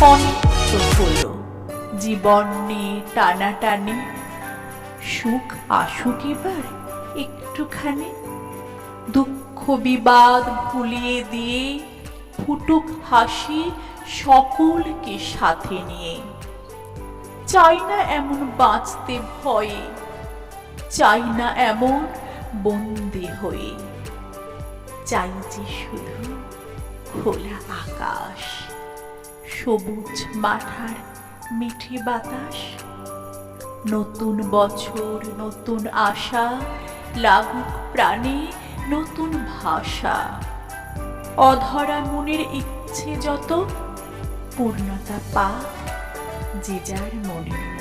অন্ত হলো জীবন নিয়ে টানাটানি। সুখ আসুক এবার একটুখানি। দুঃখ বিবাদ ভুলিয়ে দিয়ে ফুটুক হাসি সকলকে সাথে নিয়ে। চাই না এমন বাঁচতে ভয়ে, চাই না এমন বন্দি হয়ে। চাই যে শুধু খোলা আকাশ। সবুজ মাঠার মিঠে বাতাস। নতুন বছর, নতুন আশা, লাগুক প্রাণে নতুন ভাষা। অধরা মনের ইচ্ছে যত, পূর্ণতা পা যে যার মনের